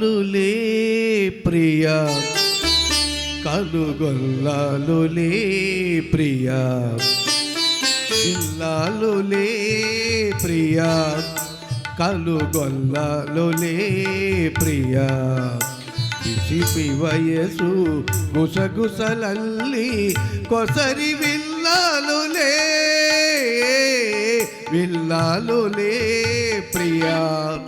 కనులే ప్రియ. కలుగొల్లాలులే ప్రియ. ఇల్లాలులే ప్రియ. కలుగొల్లాలులే ప్రియ. పిసిపి వయసు గుసగుసలల్లి కొసరి విల్లాలులే. విల్లాలులే ప్రియా.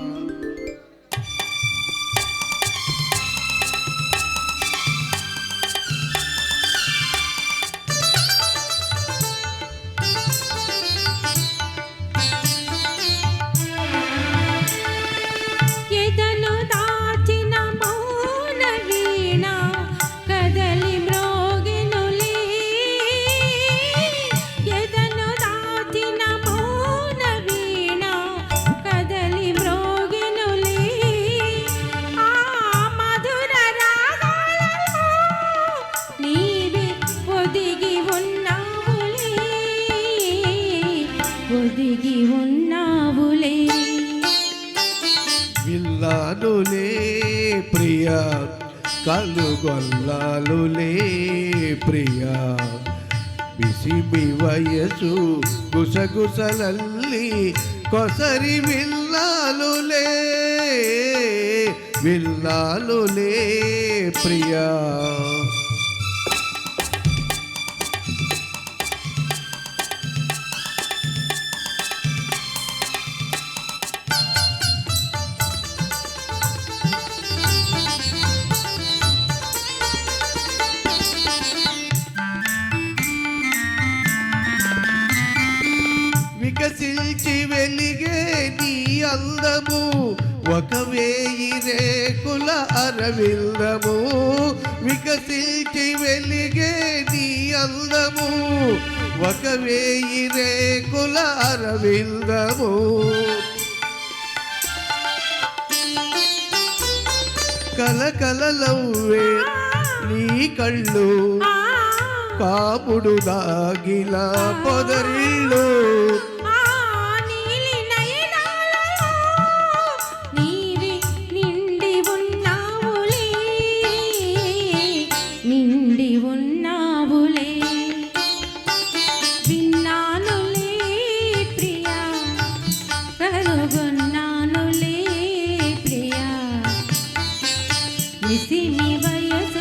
ఒదిగి ఉన్నావులే. విల్లాలులే ప్రియా. కలుగొల్లాలులే ప్రియా. బిసిబి వయసు గుసగుసలల్లి కొసరి విల్లాలులే. విల్లాలులే ప్రియా. వికసించి వెలిగే నీ అందము ఒక వేయి రేకుల అరవిందము. వికసించి వెలిగే నీ అందము ఒక వేయి రేకుల అరవిందము. కలకలలవ్వే నీ కళ్ళు కాపుడు దాగిల పొదరిళ్ళు. నిసిమి వయసు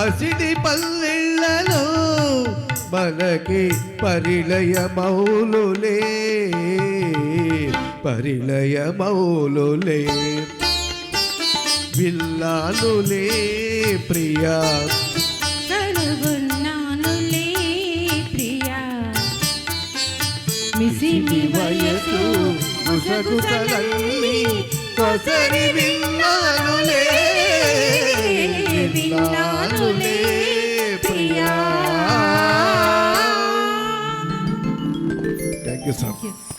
పసిడి పల్లెళ్ళలో మనకి పరిలయ మౌలులే. పరిలయ ప్రియా. కనుగొన్నానులే ప్రియా. మిసిమి వయసు గుసగుసలల్లి కొసరి విల్లాలులే you. Thank you.